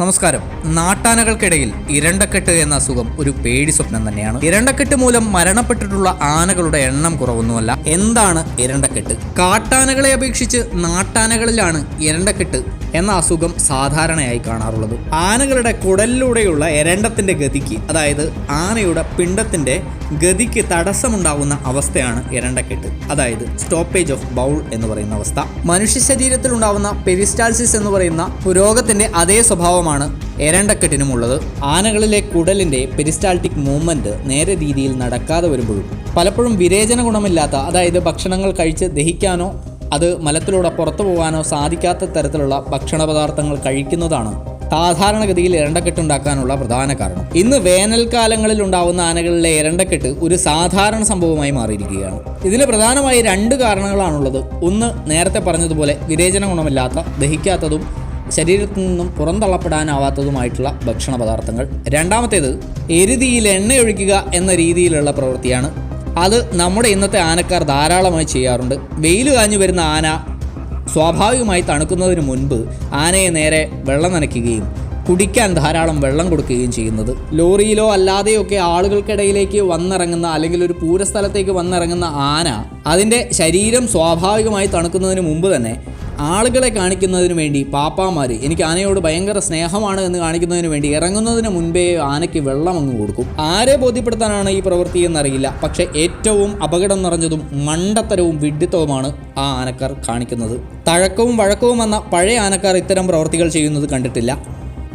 നമസ്കാരം. നാട്ടാനകൾക്കിടയിൽ ഇരണ്ടക്കെട്ട് എന്ന അസുഖം ഒരു പേടി സ്വപ്നം തന്നെയാണ്. ഇരണ്ടക്കെട്ട് മൂലം മരണപ്പെട്ടിട്ടുള്ള ആനകളുടെ എണ്ണം കുറവൊന്നുമല്ല. എന്താണ് ഇരണ്ടക്കെട്ട്? കാട്ടാനകളെ അപേക്ഷിച്ച് നാട്ടാനകളിലാണ് ഇരണ്ടക്കെട്ട് എന്ന അസുഖം സാധാരണയായി കാണാറുള്ളത്. ആനകളുടെ കുടലിലൂടെയുള്ള എരണ്ടത്തിന്റെ ഗതിക്ക് അതായത് ആനയുടെ പിണ്ടത്തിന്റെ ഗതിക്ക് തടസ്സമുണ്ടാകുന്ന അവസ്ഥയാണ് എരണ്ടക്കെട്ട്. അതായത് സ്റ്റോപ്പേജ് ഓഫ് ബൗൾ എന്ന് പറയുന്ന അവസ്ഥ. മനുഷ്യ ശരീരത്തിൽ ഉണ്ടാകുന്ന പെരിസ്റ്റാൾസിസ് എന്ന് പറയുന്ന രോഗത്തിന്റെ അതേ സ്വഭാവമാണ് എരണ്ടക്കെട്ടിനുമുള്ളത്. ആനകളിലെ കുടലിന്റെ പെരിസ്റ്റാൾട്ടിക് മൂവ്മെന്റ് നേരെ രീതിയിൽ നടക്കാതെ വരുമ്പോഴും പലപ്പോഴും വിരേചന ഗുണമില്ലാത്ത അതായത് ഭക്ഷണങ്ങൾ കഴിച്ച് ദഹിക്കാനോ അത് മലത്തിലൂടെ പുറത്തു പോകാനോ സാധിക്കാത്ത തരത്തിലുള്ള ഭക്ഷണ പദാർത്ഥങ്ങൾ കഴിക്കുന്നതാണ് സാധാരണഗതിയിൽ ഇരണ്ടക്കെട്ടുണ്ടാക്കാനുള്ള പ്രധാന കാരണം. ഇന്ന് വേനൽക്കാലങ്ങളിൽ ഉണ്ടാവുന്ന ആനകളിലെ ഇരണ്ടക്കെട്ട് ഒരു സാധാരണ സംഭവമായി മാറിയിരിക്കുകയാണ്. ഇതിന് പ്രധാനമായി രണ്ട് കാരണങ്ങളാണുള്ളത്. ഒന്ന് നേരത്തെ പറഞ്ഞതുപോലെ വിരേചന ഗുണമില്ലാത്ത ദഹിക്കാത്തതും ശരീരത്തിൽ നിന്നും പുറന്തള്ളപ്പെടാനാവാത്തതുമായിട്ടുള്ള ഭക്ഷണ പദാർത്ഥങ്ങൾ രണ്ടാമത്തേത് എരുതിയിൽ എണ്ണയൊഴിക്കുക എന്ന രീതിയിലുള്ള പ്രവൃത്തിയാണ് അത് നമ്മുടെ ഇന്നത്തെ ആനക്കാർ ധാരാളമായി ചെയ്യാറുണ്ട്. വെയിൽ കാഞ്ഞു വരുന്ന ആന സ്വാഭാവികമായി തണുക്കുന്നതിന് മുൻപ് ആനയെ നേരെ വെള്ളം നനയ്ക്കുകയും കുടിക്കാൻ ധാരാളം വെള്ളം കൊടുക്കുകയും ചെയ്യുന്നത്. ലോറിയിലോ അല്ലാതെയൊക്കെ ആളുകൾക്കിടയിലേക്ക് വന്നിറങ്ങുന്ന അല്ലെങ്കിൽ ഒരു പൂരസ്ഥലത്തേക്ക് വന്നിറങ്ങുന്ന ആന അതിന്റെ ശരീരം സ്വാഭാവികമായി തണുക്കുന്നതിന് മുമ്പ് തന്നെ ആളുകളെ കാണിക്കുന്നതിന് വേണ്ടി പാപ്പാമാർ എനിക്ക് ആനയോട് ഭയങ്കര സ്നേഹമാണ് എന്ന് കാണിക്കുന്നതിന് വേണ്ടി ഇറങ്ങുന്നതിന് മുൻപേ ആനയ്ക്ക് വെള്ളം അങ്ങ് കൊടുക്കും. ആരെ ബോധ്യപ്പെടുത്താനാണ് ഈ പ്രവൃത്തി എന്നറിയില്ല. പക്ഷേ ഏറ്റവും അപകടം നിറഞ്ഞതും മണ്ടത്തരവും വിഡ്ഢിത്തവുമാണ് ആ ആനക്കാർ കാണിക്കുന്നത്. തഴക്കവും വഴക്കവും വന്ന പഴയ ആനക്കാർ ഇത്തരം പ്രവൃത്തികൾ ചെയ്യുന്നത് കണ്ടിട്ടില്ല.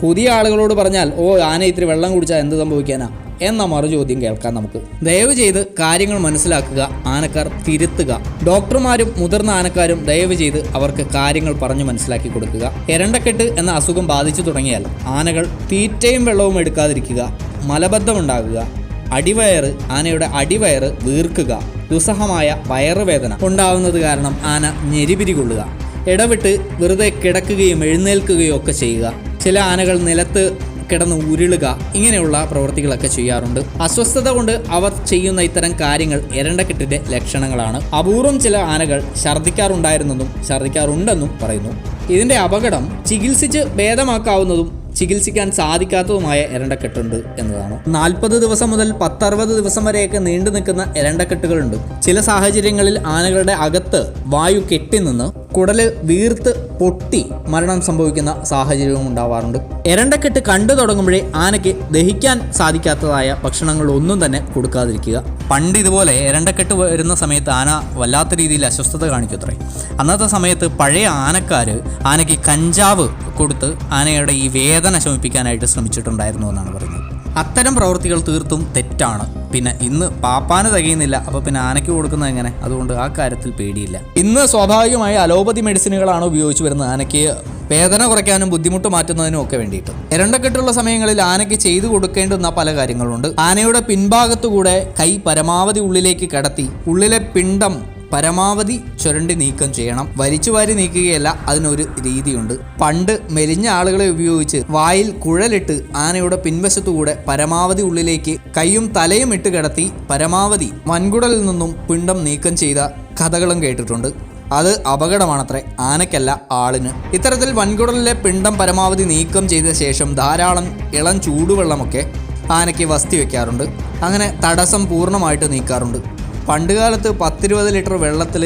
പുതിയ ആളുകളോട് പറഞ്ഞാൽ ഓ ആന ഇത്തിരി വെള്ളം കുടിച്ചാൽ എന്ത് സംഭവിക്കാനാ? എന്ന മറുചോദ്യം കേൾക്കാം നമുക്ക്. ദയവ് ചെയ്ത് കാര്യങ്ങൾ മനസ്സിലാക്കുക ആനക്കാർ തിരുത്തുക. ഡോക്ടർമാരും മുതിർന്ന ആനക്കാരും ദയവ് ചെയ്ത് അവർക്ക് കാര്യങ്ങൾ പറഞ്ഞു മനസ്സിലാക്കി കൊടുക്കുക. എരണ്ടക്കെട്ട് എന്ന അസുഖം ബാധിച്ചു തുടങ്ങിയാൽ ആനകൾ തീറ്റയും വെള്ളവും എടുക്കാതിരിക്കുക മലബദ്ധമുണ്ടാകുക അടിവയറ് ആനയുടെ അടിവയറ് വീർക്കുക ദുസ്സഹമായ വയറുവേദന ഉണ്ടാവുന്നത് കാരണം ആന ഞെരിപിരി കൊള്ളുക. ഇടവിട്ട് വെറുതെ കിടക്കുകയും എഴുന്നേൽക്കുകയും ഒക്കെ ചെയ്യുക. ചില ആനകൾ നിലത്ത് കിടന്ന് ഉരുളുക ഇങ്ങനെയുള്ള പ്രവൃത്തികളൊക്കെ ചെയ്യാറുണ്ട്. അസ്വസ്ഥത കൊണ്ട് അവർ ചെയ്യുന്ന ഇത്തരം കാര്യങ്ങൾ എരണ്ടക്കെട്ടിന്റെ ലക്ഷണങ്ങളാണ്. അപൂർവം ചില ആനകൾ ഛർദ്ദിക്കാറുണ്ടായിരുന്നെന്നും ഛർദ്ദിക്കാറുണ്ടെന്നും പറയുന്നു. ഇതിന്റെ അപകടം ചികിത്സിച്ച് ഭേദമാക്കാവുന്നതും ചികിത്സിക്കാൻ സാധിക്കാത്തതുമായ എരണ്ടക്കെട്ടുണ്ട് എന്നതാണ്. നാൽപ്പത് ദിവസം മുതൽ പത്തറുപത് ദിവസം വരെയൊക്കെ നീണ്ടു നിൽക്കുന്ന എരണ്ടക്കെട്ടുകളുണ്ട്. ചില സാഹചര്യങ്ങളിൽ ആനകളുടെ അകത്ത് വായു കെട്ടിനിന്ന് കുടൽ വീർത്ത് പൊട്ടി മരണം സംഭവിക്കുന്ന സാഹചര്യവും ഉണ്ടാവാറുണ്ട്. എരണ്ടക്കെട്ട് കണ്ടു തുടങ്ങുമ്പോഴേ ആനയ്ക്ക് ദഹിക്കാൻ സാധിക്കാത്തതായ ഭക്ഷണങ്ങൾ ഒന്നും തന്നെ കൊടുക്കാതിരിക്കുക. പണ്ട് ഇതുപോലെ എരണ്ടക്കെട്ട് വരുന്ന സമയത്ത് ആന വല്ലാത്ത രീതിയിൽ അസ്വസ്ഥത കാണിക്കത്രേ അന്നത്തെ സമയത്ത് പഴയ ആനക്കാർ ആനയ്ക്ക് കഞ്ചാവ് കൊടുത്ത് ആനയുടെ ഈ വേദന ശമിപ്പിക്കാനായിട്ട് ശ്രമിച്ചിട്ടുണ്ടായിരുന്നു എന്നാണ് പറയുന്നത്. അത്തരം പ്രവൃത്തികൾ തീർത്തും തെറ്റാണ്. പിന്നെ ഇന്ന് പാപ്പാന് തികയുന്നില്ല അപ്പോൾ പിന്നെ ആനയ്ക്ക് കൊടുക്കുന്നത് എങ്ങനെ? അതുകൊണ്ട് ആ കാര്യത്തിൽ പേടിയില്ല. ഇന്ന് സ്വാഭാവികമായി അലോപ്പതി മെഡിസിനുകളാണ് ഉപയോഗിച്ച് വരുന്നത്. ആനയ്ക്ക് വേദന കുറയ്ക്കാനും ബുദ്ധിമുട്ട് മാറ്റുന്നതിനും ഒക്കെ വേണ്ടിയിട്ട്. ഇരണ്ടക്കെട്ടുള്ള സമയങ്ങളിൽ ആനയ്ക്ക് ചെയ്തു കൊടുക്കേണ്ടുന്ന പല കാര്യങ്ങളുണ്ട്. ആനയുടെ പിൻഭാഗത്തുകൂടെ കൈ പരമാവധി ഉള്ളിലേക്ക് കടത്തി ഉള്ളിലെ പിണ്ടം പരമാവധി ചുരണ്ടി നീക്കം ചെയ്യണം. വലിച്ചു വാരി നീക്കുകയല്ല അതിനൊരു രീതിയുണ്ട്. പണ്ട് മെലിഞ്ഞ ആളുകളെ ഉപയോഗിച്ച് വായിൽ കുഴലിട്ട് ആനയുടെ പിൻവശത്തുകൂടെ പരമാവധി ഉള്ളിലേക്ക് കൈയും തലയും ഇട്ട് കിടത്തി പരമാവധി വൻകുടലിൽ നിന്നും പിണ്ടം നീക്കം ചെയ്ത കഥകളും കേട്ടിട്ടുണ്ട്. അത് അപകടമാണത്രേ ആനയ്ക്കല്ല ആളിന്. ഇത്തരത്തിൽ വൻകുടലിലെ പിണ്ടം പരമാവധി നീക്കം ചെയ്ത ശേഷം ധാരാളം ഇളം ചൂടുവെള്ളമൊക്കെ ആനയ്ക്ക് വസ്തി വയ്ക്കാറുണ്ട് അങ്ങനെ തടസ്സം പൂർണമായിട്ട് നീക്കാറുണ്ട്. പണ്ടുകാലത്ത് പത്തിരുപത് ലിറ്റർ വെള്ളത്തിൽ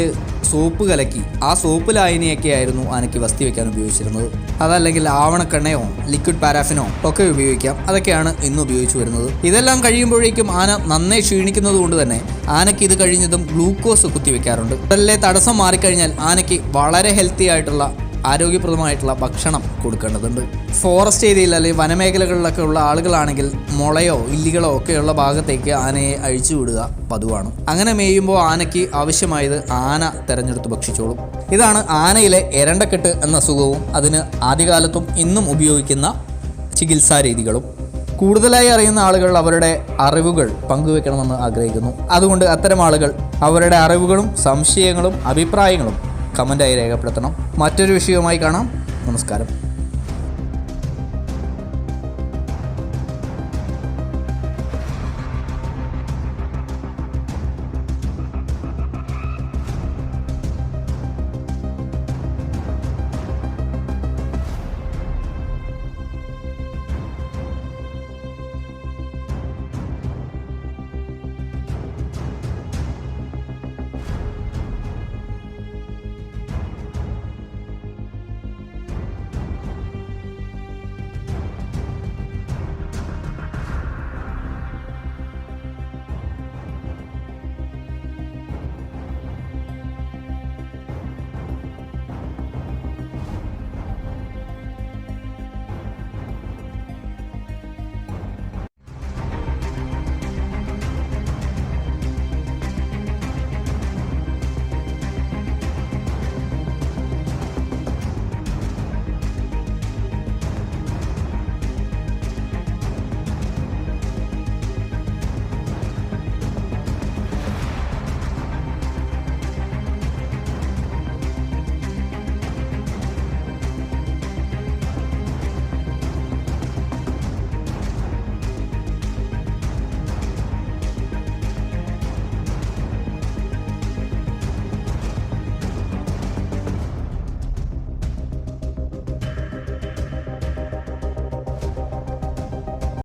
സോപ്പ് കലക്കി ആ സോപ്പ് ലായനിയൊക്കെ ആയിരുന്നു ആനയ്ക്ക് വസ്തി വെക്കാൻ ഉപയോഗിച്ചിരുന്നത്. അതല്ലെങ്കിൽ ആവണക്കെണ്ണയോ ലിക്വിഡ് പാരാഫിനോ ഒക്കെ ഉപയോഗിക്കാം. അതൊക്കെയാണ് ഇന്ന് ഉപയോഗിച്ചു വരുന്നത്. ഇതെല്ലാം കഴിയുമ്പോഴേക്കും ആന നന്നേ ക്ഷീണിക്കുന്നത് കൊണ്ട് തന്നെ ആനയ്ക്ക് ഇത് കഴിഞ്ഞതും ഗ്ലൂക്കോസ് കുത്തിവെക്കാറുണ്ട്. ഇതല്ലേ തടസ്സം മാറിക്കഴിഞ്ഞാൽ ആനയ്ക്ക് വളരെ ഹെൽത്തി ആയിട്ടുള്ള ആരോഗ്യപ്രദമായിട്ടുള്ള ഭക്ഷണം കൊടുക്കേണ്ടതുണ്ട്. ഫോറസ്റ്റ് ഏരിയയിൽ അല്ലെങ്കിൽ വനമേഖലകളിലൊക്കെ ഉള്ള ആളുകളാണെങ്കിൽ മുളയോ ഇല്ലികളോ ഒക്കെയുള്ള ഭാഗത്തേക്ക് ആനയെ അഴിച്ചു വിടുക പതിവാണ്. അങ്ങനെ മേയുമ്പോൾ ആനയ്ക്ക് ആവശ്യമായത് ആന തെരഞ്ഞെടുത്ത് ഭക്ഷിച്ചോളും. ഇതാണ് ആനയിലെ എരണ്ടക്കെട്ട് എന്ന അസുഖവും അതിന് ആദ്യകാലത്തും ഇന്നും ഉപയോഗിക്കുന്ന ചികിത്സാ രീതികളും. കൂടുതലായി അറിയുന്ന ആളുകൾ അവരുടെ അറിവുകൾ പങ്കുവെക്കണമെന്ന് ആഗ്രഹിക്കുന്നു. അതുകൊണ്ട് അത്തരം ആളുകൾ അവരുടെ അറിവുകളും സംശയങ്ങളും അഭിപ്രായങ്ങളും കമന്റായി രേഖപ്പെടുത്തണം. മറ്റൊരു വിഷയവുമായി കാണാം. നമസ്കാരം.